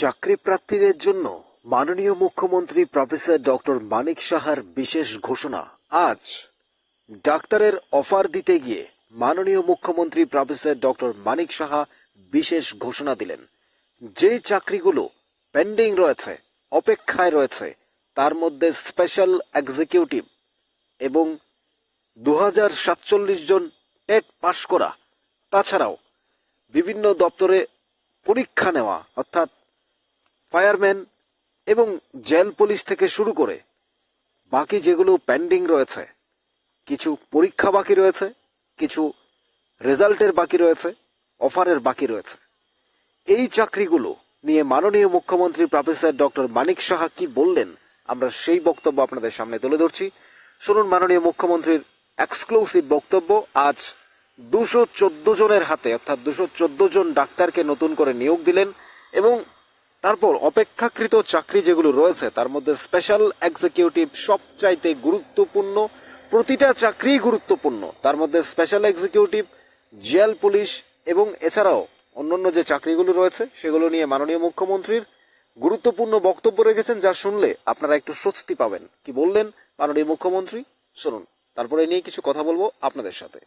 চাকরি প্রার্থীদের জন্য মাননীয় মুখ্যমন্ত্রী প্রফেসর ডক্টর মানিক সাহার বিশেষ ঘোষণা। আজ ডাক্তারের অফার দিতে গিয়ে মাননীয় মুখ্যমন্ত্রী প্রফেসর ডক্টর মানিক সাহা বিশেষ ঘোষণা দিলেন। যে চাকরিগুলো পেন্ডিং রয়েছে, অপেক্ষায় রয়েছে, তার মধ্যে স্পেশাল এক্সিকিউটিভ এবং দু জন টেট পাশ করা, তাছাড়াও বিভিন্ন দপ্তরে পরীক্ষা নেওয়া, অর্থাৎ ফায়ারম্যান এবং জেল পুলিশ থেকে শুরু করে বাকি যেগুলো পেন্ডিং রয়েছে, কিছু পরীক্ষা বাকি রয়েছে, কিছু রেজাল্টের বাকি রয়েছে, অফারের বাকি রয়েছে। এই চাকরিগুলো নিয়ে মাননীয় মুখ্যমন্ত্রী প্রফেসর ডক্টর মানিক সাহা কি বললেন, আমরা সেই বক্তব্য আপনাদের সামনে তুলে ধরছি। শুনুন মাননীয় মুখ্যমন্ত্রীর এক্সক্লুসিভ বক্তব্য। আজ দুশো জনের হাতে, অর্থাৎ দুশো জন ডাক্তারকে নতুন করে নিয়োগ দিলেন এবং তারপর অপেক্ষাকৃত চাকরি যেগুলো রয়েছে, তার মধ্যে স্পেশাল এক্সিকিউটিভ সবচাইতে গুরুত্বপূর্ণ, প্রতিটা চাকরি গুরুত্বপূর্ণ। তার মধ্যে স্পেশাল এক্সিকিউটিভ জেল পুলিশ এবং এছাড়াও অন্যান্য যে চাকরিগুলো রয়েছে, সেগুলো নিয়ে মাননীয় মুখ্যমন্ত্রীর গুরুত্বপূর্ণ বক্তব্য রেখেছেন, যা শুনলে আপনারা একটু স্বস্তি পাবেন। কি বললেন মাননীয় মুখ্যমন্ত্রী? শুনুন, তারপরে নিয়ে কিছু কথা বলব আপনাদের সাথে।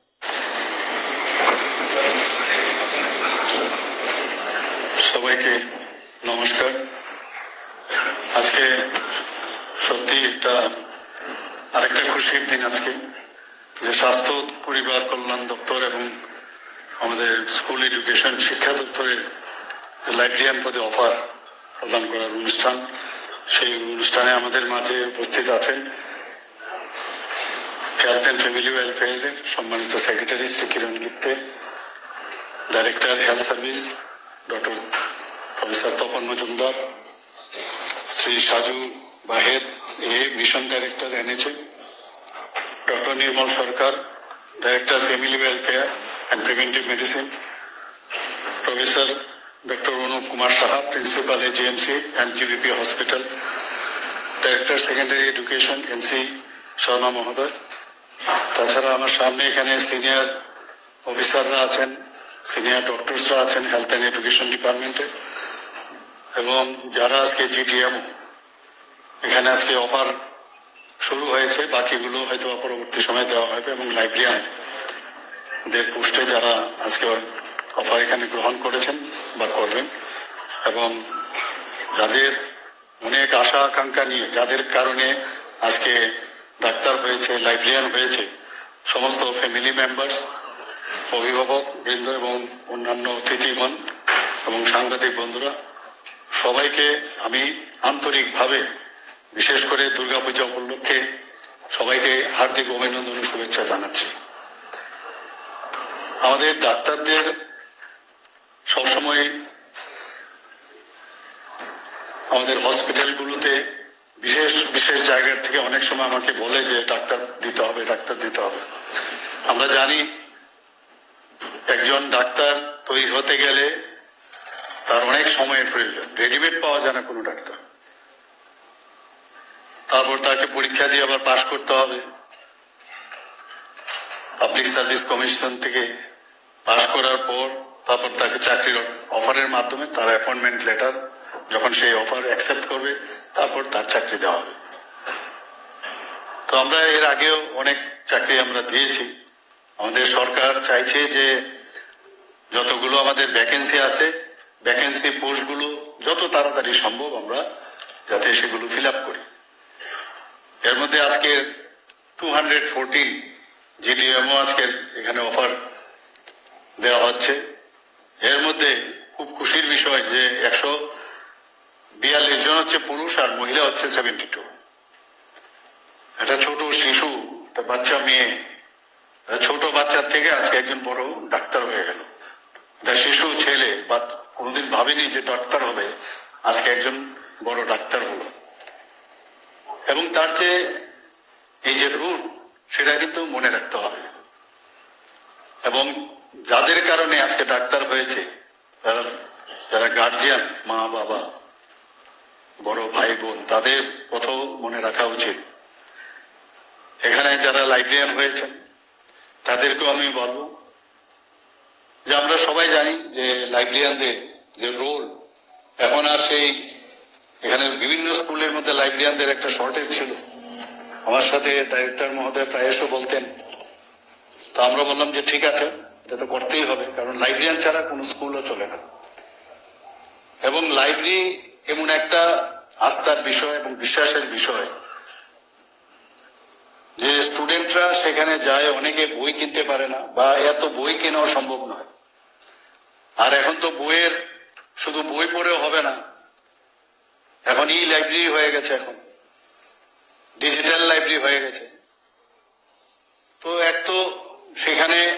সবাইকে নমস্কার। আজকে সত্যি একটা, আরেকটা খুশির দিন আজকে। যে স্বাস্থ্য, পরিবার, কল্যাণ দপ্তর এবং আমাদের স্কুল এডুকেশন শিক্ষা দপ্তরের লাইব্রেরিয়ান পদে অফার প্রদান করার অনুষ্ঠান, সেই অনুষ্ঠানে আমাদের মাঝে উপস্থিত আছেন হেলথ অ্যান্ড ফ্যামিলি ওয়েলফেয়ারের সম্মানিত secretary Shri Kiran Gitte, director health service doctor professor Tapan Majumdar, Shri Saju Bahed, a mission director এনেছে doctor Nirmal Sarkar director family welfare and preventive medicine professor doctor Anup Kumar Saha principal AGMC and GBP hospital director secondary education NC Sharma মহোদয়। তাছাড়া আমার সামনে এখানে senior অফিসাররা আছেন senior ডক্টরসরা আছেন health and education ডিপার্টমেন্টে এবং যারা আজকে জিডিএম এখানে আজকে অফার শুরু হয়েছে, বাকিগুলো হয়তো পরবর্তী সময় দেওয়া হবে এবং লাইব্রেরিয়ানদের পোস্টে যারা আজকে অফার এখানে গ্রহণ করেছেন বা করবেন এবং যাদের অনেক আশা, আকাঙ্ক্ষা নিয়ে, যাদের কারণে আজকে ডাক্তার হয়েছে লাইব্রেরিয়ান হয়েছে, সমস্ত ফ্যামিলি মেম্বার্স অভিভাবক বৃন্দ এবং অন্যান্য অতিথিগণ এবং সাংবাদিক বন্ধুরা সবাইকে আমি আন্তরিকভাবে, বিশেষ করে দুর্গাপূজা উপলক্ষে সবাইকে হার্দিক অভিনন্দন শুভেচ্ছা জানাচ্ছি। আমাদের ডাক্তারদের সবসময় আমাদের হসপিটালগুলোতে বিশেষ বিশেষ জায়গার থেকে অনেক সময় আমাকে বলে যে ডাক্তার দিতে হবে, ডাক্তার দিতে হবে। আমরা জানি একজন ডাক্তার তৈরি হতে গেলে তার অনেক সময়ের প্রয়োজন। রেডিমেড পাওয়া যায় না কোনো ডাক্তার। তারপর তাকে পরীক্ষা দিয়ে আবার পাশ করতে হবে। পাবলিক সার্ভিস কমিশন থেকে পাশ করার পর তারপর তাকে চাকরির অফারের মাধ্যমে তার অ্যাপয়েন্টমেন্ট লেটার যখন সেই অফার অ্যাকসেপ্ট করবে তারপর তার চাকরি দেওয়া হবে। তো আমরা এর আগেও অনেক চাকরি আমরা দিয়েছি। আমাদের সরকার চাইছে যে যতগুলো আমাদের ভ্যাকেন্সি আছে ভ্যাকেন্সি পোস্টগুলো যত তাড়াতাড়ি সম্ভব আমরা যাতে সেগুলো ফিল আপ করি। এর মধ্যে আজকে টু হান্ড্রেড ফোরটিন জিডিএমও আজকের এখানে অফার দেওয়া হচ্ছে। এর মধ্যে খুব খুশির বিষয় যে একশো বিয়াল্লিশ জন হচ্ছে পুরুষ আর মহিলা হচ্ছে সেভেন্টি টু একটা ছোট শিশু, একটা বাচ্চা মেয়ে, ছোট বাচ্চার থেকে আজকে একজন বড় ডাক্তার হয়ে গেল। একটা শিশু, ছেলে কোনোদিন ভাবেনি যে ডাক্তার হবে। আজকে একজন বড় ডাক্তার হলো। এবং তার যে এই যে রুট সেটা কিন্তু মনে রাখতে হবে। এবং যাদের কারণে আজকে ডাক্তার হয়েছে, তারা যারা গার্জিয়ান মা, বাবা, বড় ভাই, বোন, তাদের কথাও মনে রাখা উচিত। এখানে যারা লাইব্রেরিয়ান হয়েছেন, তাদেরকেও আমি বলব যে আমরা সবাই জানি যে লাইব্রেরিয়ানদের যে রোল এখন আর সেই এখানে বিভিন্ন স্কুলের মধ্যে লাইব্রেরিয়ানদের একটা শর্টেজ ছিল। আমার সাথে ডাইরেক্টর মহোদয় প্রায়শ বলতেন, তো আমরা বললাম যে ঠিক আছে, এটা তো করতেই হবে, কারণ লাইব্রেরিয়ান ছাড়া কোনো স্কুলও চলে না। এবং লাইব্রেরি এমন একটা আস্থার বিষয় এবং বিশ্বাসের বিষয় যে স্টুডেন্টরা সেখানে যায়, অনেকে বই কিনতে পারে না বা এত বই কেনাও সম্ভব নয়। আর এখন তো বইয়ের শুধু বই পড়েও হবে না এখন ই লাইব্রেরি হয়ে গেছে এখন। ডিজিটাল লাইব্রেরি হয়ে গেছে। তো এক তো সেখানে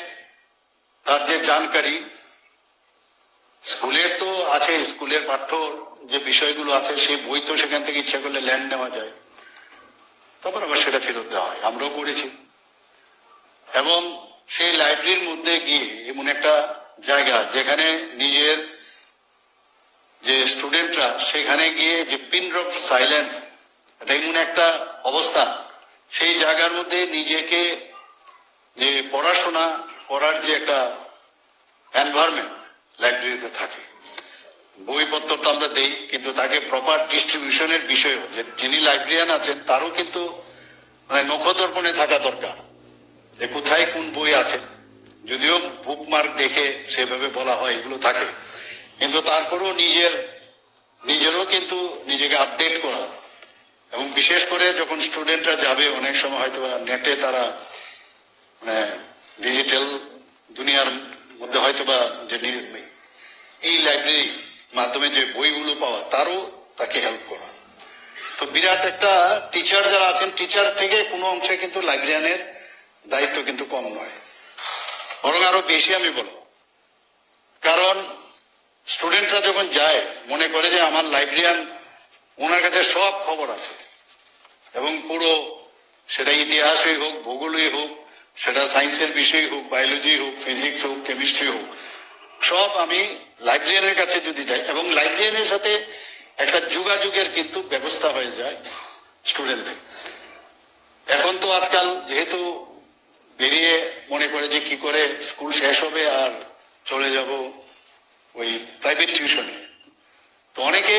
তার যে জানকারি, স্কুলের তো আছে, স্কুলের পাঠ্য যে বিষয়গুলো আছে, সেই বই তো সেখান থেকে ইচ্ছা করলে ল্যান্ড নেওয়া যায়। তারপর আবার সেটা ফেরত দেওয়া হয়। আমরাও করেছি। এবং সেই লাইব্রেরির মধ্যে গিয়ে এমন একটা জায়গা, যেখানে নিজের যে স্টুডেন্টরা সেখানে গিয়ে যে পিন ড্রপ সাইলেন্স, এটা এমন একটা অবস্থা, সেই জায়গার মধ্যে নিজেকে যে পড়াশোনা করার যে একটা এনভায়রনমেন্ট লাইব্রেরিতে থাকে। বইপত্র তো আমরা দেই, কিন্তু তাকে প্রপার ডিস্ট্রিবিউশনের বিষয় যে যিনি লাইব্রেরিয়ান আছেন, তারও কিন্তু মানে নখদর্পণে থাকা দরকার, যে কোথায় কোন বই আছে। যদিও বুকমার্ক দেখে সেভাবে বলা হয়, এগুলো থাকে। কিন্তু তারপরেও নিজের, নিজেরও কিন্তু নিজেকে আপডেট করা। এবং বিশেষ করে যখন স্টুডেন্টরা যাবে, অনেক সময় হয়তো নেটে তারা মানে ডিজিটাল দুনিয়ার মধ্যে হয়তো বা যে এই লাইব্রেরি মাধ্যমে যে বইগুলো পাওয়া, তারও তাকে হেল্প করা। তো বিরাট একটা টিচার যারা আছেন টিচার থেকে কোনো অংশে কিন্তু লাইব্রেরিয়ানের দায়িত্ব কিন্তু কম নয়। বরং আরও বেশি আমি বলব। কারণ স্টুডেন্টরা যখন যায়, মনে করে যে আমার লাইব্রেরিয়ান ওনার কাছে সব খবর আছে। এবং পুরো সেটা ইতিহাসই হোক, ভূগোলই হোক, সেটা সায়েন্সের বিষয় হোক বায়োলজি হোক ফিজিক্স হোক কেমিস্ট্রি হোক, সব আমি লাইব্রেরিয়ানের কাছে যদি যাই এবং লাইব্রেরিয়ানের সাথে একটা যোগাযোগের কিন্তু ব্যবস্থা হয়ে যায় স্টুডেন্টদের। এখন তো আজকাল যেহেতু বেরিয়ে মনে করে যে কি করে স্কুল শেষ হবে আর চলে যাব ওই প্রাইভেট টিউশনে তো অনেকে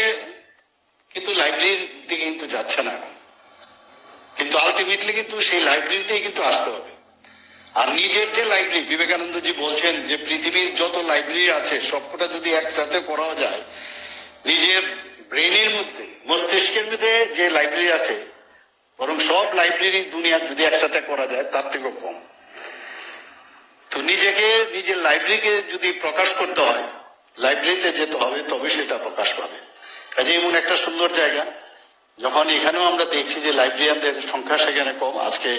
কিন্তু লাইব্রেরির দিকে কিন্তু যাচ্ছে না। এখন কিন্তু আলটিমেটলি কিন্তু সেই লাইব্রেরিতেই কিন্তু আসতে হবে। আর নিজের যে লাইব্রেরি বিবেকানন্দজি বলছেন যে পৃথিবীর যত লাইব্রেরি আছে, সবকটা যদি একসাথে পড়াও যায়, নিজের ব্রেনের মধ্যে, মস্তিষ্কের মধ্যে যে লাইব্রেরি আছে, বরং সব লাইব্রেরি দুনিয়া যদি একসাথে করা যায়, তার থেকেও কম। তো নিজেকে, নিজের লাইব্রেরিকে যদি প্রকাশ করতে হয় লাইব্রেরিতে যেতে হবে তবে সেটা প্রকাশ পাবে। কাজে এমন একটা সুন্দর জায়গা, যখন এখানেও আমরা দেখছি যে লাইব্রেরিয়ানদের সংখ্যা সেখানে কম, আজকে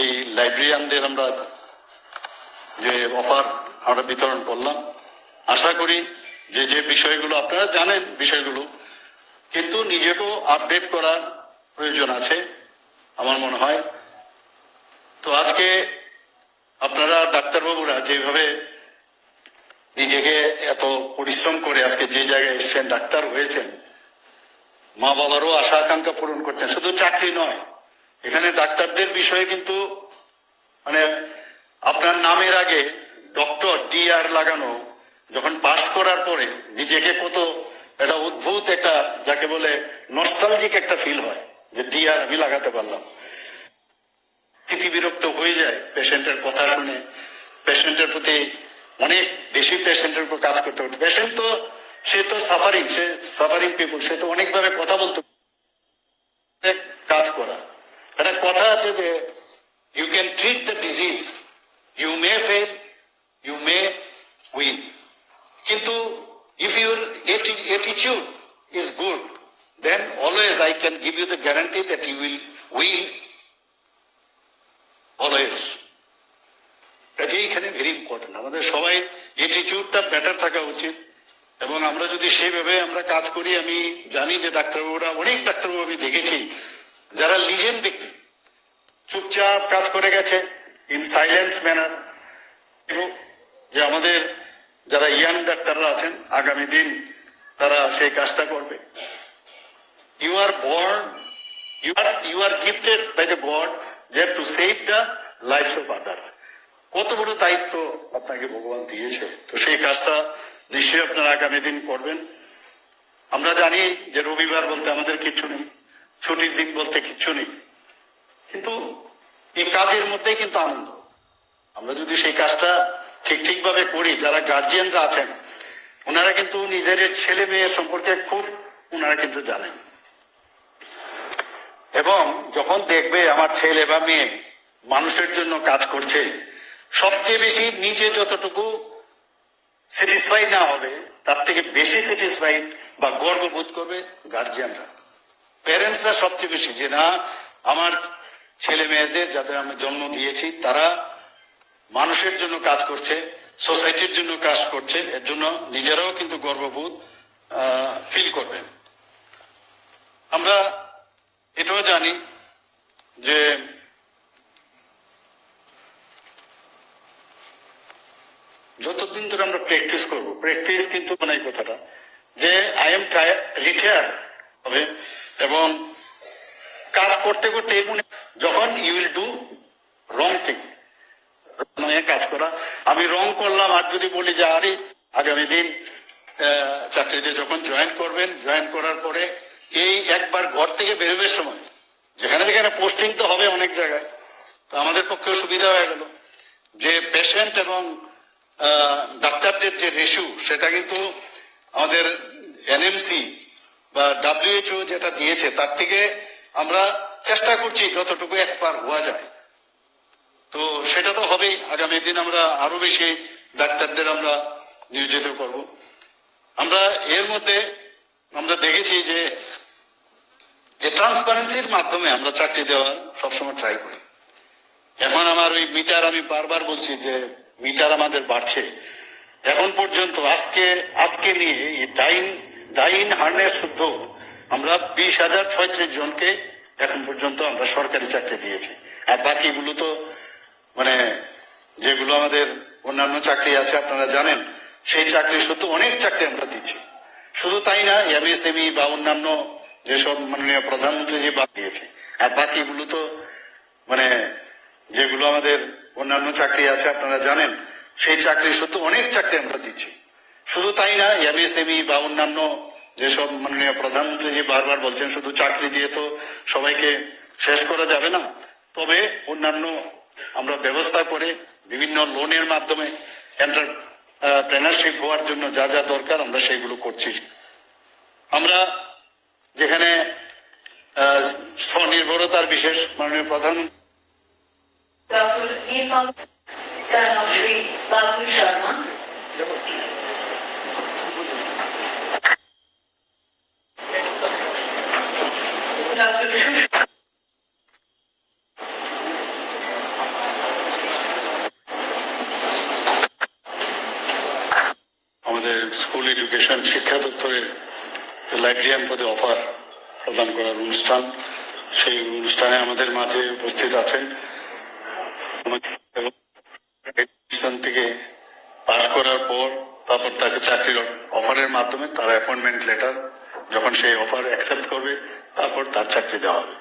এই লাইব্রেরিয়ানদের আমরা যে অফার আমরা বিতরণ করলাম, আশা করি যে যে বিষয়গুলো আপনারা জানেন বিষয়গুলো, কিন্তু নিজেকেও আপডেট করার প্রয়োজন আছে, আমার মনে হয়। তো আজকে আপনারা ডাক্তারবাবুরা যেভাবে নিজেকে এত পরিশ্রম করে আজকে যে জায়গায় এসছেন, ডাক্তার হয়েছেন, মা বাবারও আশা আকাঙ্ক্ষা পূরণ করছেন। শুধু চাকরি নয়, এখানে ডাক্তারদের বিষয়ে কিন্তু মানে আপনার নামের আগে ডক্টর ডি আর লাগানো, যখন পাশ করার পরে নিজেকে কত একটা অদ্ভুত একটা, যাকে বলে নস্টালজিক একটা ফিল হয়, যে ডি আর আমি লাগাতে পারলাম। তিতি বিরক্ত হয়ে যায় পেশেন্টের কথা শুনে পেশেন্টের প্রতি অনেক বেশি পেশেন্টের উপর কাজ করতে হবে পেশেন্ট তো, সে তো সাফারিং সে সাফারিং পিপুল সে তো অনেকভাবে কথা বলতে কাজ করা। একটা কথা আছে যে you can treat the disease you may fail you may win কিন্তু if your attitude is good then always I can give you the guarantee that you will win always কাজে এখানে ভেরি ইম্পর্টেন্ট আমাদের সবাই এটিটিউডটা better থাকা উচিত এবং আমরা যদি সেইভাবে আমরা কাজ করি। আমি জানি যে ডাক্তারবাবুরা অনেক ডাক্তারবাবু আমি দেখেছি যারা লিজেন্ড ব্যক্তি চুপচাপ কাজ করে গেছে ইন সাইলেন্স ম্যানার এবং যে আমাদের যারা ইয়াং ডাক্তাররা আছেন আগামী দিন তারা সেই কাজটা করবে। You are born, you are, you are gifted by the God that to save the lives of others. কত বড় দায়িত্ব আপনাকে ভগবান দিয়েছে। তো সেই কাজটা নিশ্চয়ই আপনারা আগামী দিন করবেন। আমরা জানি যে রবিবার বলতে আমাদের কিচ্ছু নেই, ছুটির দিন বলতে কিচ্ছু নেই। কিন্তু এই কাজের মধ্যেই কিন্তু আনন্দ। আমরা যদি সেই কাজটা ঠিক ঠিক ভাবে করি, যারা গার্জিয়ানরা আছেন, ওনারা কিন্তু নিজের ছেলে মেয়ে সম্পর্কে খুব, ওনারা কিন্তু জানেন। এবং যখন দেখবে আমার ছেলে বা মেয়ে মানুষের জন্য কাজ করছে, সবচেয়ে বেশি নিজে যতটুকু স্যাটিসফাই না হবে, তার থেকে বেশি স্যাটিসফাইড বা গর্ববোধ করবে গার্জিয়ানরা প্যারেন্টসরা সবচেয়ে বেশি যে না, আমার ছেলে মেয়েদের যাদের আমি জন্ম দিয়েছি, তারা মানুষের জন্য কাজ করছে সোসাইটির জন্য কাজ করছে, এর জন্য নিজেরাও কিন্তু গর্ববোধ ফিল করবেন। আমরা এটাও জানি যে যতদিন ধরে আমরা প্র্যাকটিস করব প্র্যাকটিস কিন্তু মানে কথাটা, যে আই এম রিটায়ার হবে এবং কাজ করতে করতে যখন you will do wrong thing নয় কাজ করা, আমি রং করলাম, আর যদি বলি যে আরে, আগামী দিন চাকরিতে যখন জয়েন করবেন জয়েন করার পরে এই একবার ঘর থেকে বেরোবার সময়, যেখানে যেখানে পোস্টিং তো হবে অনেক জায়গায়, তো আমাদের পক্ষেও সুবিধা হয়ে গেল। যে পেশেন্ট এবং ডাক্তারদের যে রেশু সেটা কিন্তু আমাদের এনএমসি বা ডাব্লিউএচও যেটা দিয়েছে, তার থেকে আমরা চেষ্টা করছি যতটুকু একবার হওয়া যায়। তো সেটা তো হবেই। আগামী দিন আমরা আরও বেশি ডাক্তারদের আমরা নিয়োজিত করব। আমরা এর মধ্যে আমরা দেখেছি যে যে ট্রান্সপারেন্সির মাধ্যমে আমরা চাকরি দেওয়ার সবসময় ট্রাই করি। এখন আমার ওই মিটার আমি বারবার বলছি যে মিটার আমাদের বাড়ছে। এখন পর্যন্ত আজকে আজকে নিয়ে ডাইন ডাইন হার্নেস শুদ্ধ আমরা বিশ হাজার ছয়ত্রিশ জনকে এখন পর্যন্ত আমরা সরকারি চাকরি দিয়েছি। আর বাকিগুলো তো মানে যেগুলো আমাদের অন্যান্য চাকরি আছে, আপনারা জানেন, সেই চাকরি শুধু অনেক চাকরি আমরা দিচ্ছি। শুধু তাই না, এমএসএমই বা অন্যান্য যেসব মাননীয় প্রধানমন্ত্রী যে বাদ দিয়েছে। আর বাকিগুলো তো মানে যেগুলো আমাদের অন্যান্য চাকরি আছে, আপনারা জানেন, সেই চাকরি শুধু অনেক চাকরি আমরা দিচ্ছি। শুধু তাই না, এমএসএমই বা অন্যান্য যেসব মাননীয় প্রধানমন্ত্রী যে বারবার বলছেন, শুধু চাকরি দিয়ে তো সবাইকে শেষ করা যাবে না। তবে অন্যান্য আমরা ব্যবস্থা করে বিভিন্ন লোনের মাধ্যমে এন্টারপ্রেনারশিপ হওয়ার জন্য যা যা দরকার আমরা সেগুলো করছি। আমরা যেখানে স্বনির্ভরতার বিশেষ মাননীয় প্রধানমন্ত্রী Sharma. Dr. Sushma আমাদের স্কুল এডুকেশন শিক্ষা দপ্তরের লাইব্রেরিয়ান পদে অফার প্রদান করার অনুষ্ঠান সেই অনুষ্ঠানে আমাদের মাঝে উপস্থিত আছেন থেকে পাশ করার পর তারপর তাকে চাকরির অফারের মাধ্যমে তার অ্যাপয়েন্টমেন্ট লেটার যখন সেই অফার অ্যাকসেপ্ট করবে, তারপর তার চাকরি দেওয়া হবে।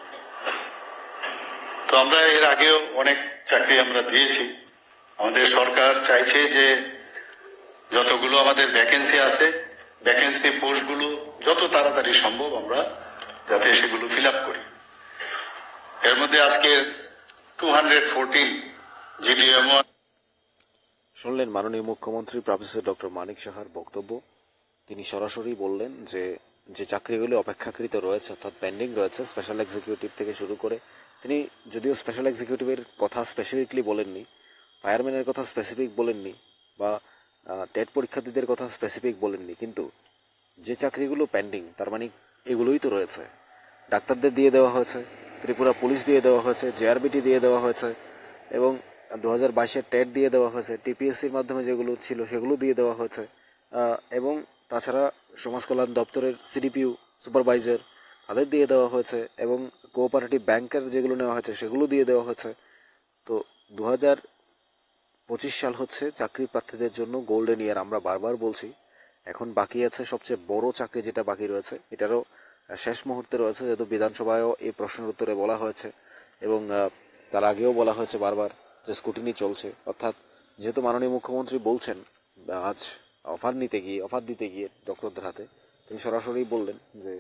তো আমরা এর আগেও অনেক চাকরি আমরা দিয়েছি। আমাদের সরকার চাইছে যে যতগুলো আমাদের ভ্যাকেন্সি আছে ভ্যাকেন্সি পোস্টগুলো যত তাড়াতাড়ি সম্ভব আমরা যাতে সেগুলো ফিল আপ করি। এর মধ্যে আজকে টু হান্ড্রেড ফোরটিন শুনলেন মাননীয় মুখ্যমন্ত্রী প্রফেসর ডক্টর মানিক সাহার বক্তব্য। তিনি সরাসরি বললেন যে যে চাকরিগুলি অপেক্ষাকৃত রয়েছে, অর্থাৎ পেন্ডিং রয়েছে স্পেশাল এক্সিকিউটিভ থেকে শুরু করে তিনি যদিও স্পেশাল এক্সিকিউটিভের কথা স্পেসিফিকলি বলেননি ফায়ারম্যানের কথা স্পেসিফিক বলেননি, বা টেট পরীক্ষার্থীদের কথা স্পেসিফিক বলেননি, কিন্তু যে চাকরিগুলো পেন্ডিং তার মানে এগুলোই তো রয়েছে। ডাক্তারদের দিয়ে দেওয়া হয়েছে, ত্রিপুরা পুলিশ দিয়ে দেওয়া হয়েছে জেআরবিটি দিয়ে দেওয়া হয়েছে, এবং দু হাজার বাইশের টেট দিয়ে দেওয়া হয়েছে, টিপিএসসির মাধ্যমে যেগুলো ছিল সেগুলো দিয়ে দেওয়া হয়েছে। এবং তাছাড়া সমাজ কল্যাণ দপ্তরের সিডিপিউ সুপারভাইজার তাদের দিয়ে দেওয়া হয়েছে এবং কোঅপারেটিভ ব্যাংকের যেগুলো নেওয়া হয়েছে সেগুলো দিয়ে দেওয়া হয়েছে। তো দু হাজার পঁচিশ সাল হচ্ছে চাকরি প্রার্থীদের জন্য গোল্ডেন ইয়ার, আমরা বারবার বলছি। এখন বাকি আছে সবচেয়ে বড় চাকরি যেটা বাকি রয়েছে, এটারও শেষ মুহূর্তে রয়েছে, যেহেতু বিধানসভায়ও এই প্রশ্নের উত্তরে বলা হয়েছে এবং তার আগেও বলা হয়েছে বারবার। যে স্কুটিনি চলছে, অর্থাৎ যেহেতু মাননীয় মুখ্যমন্ত্রী বলছেন, আজ অফার নিতে গিয়ে, অফার দিতে গিয়ে ডক্টরদের হাতে, তিনি সরাসরি বললেন যে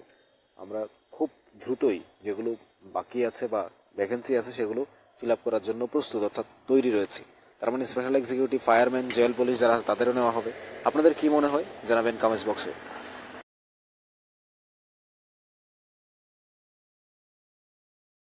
আমরা খুব দ্রুতই যেগুলো বাকি আছে বা ভ্যাকেন্সি আছে সেগুলো ফিল আপ করার জন্য প্রস্তুত, অর্থাৎ তৈরি রয়েছে। তার মানে special executive fireman jail police যারা তাদেরও নেওয়া হবে। আপনাদের কি মনে হয়? জানাবেন কমেন্টস বক্সে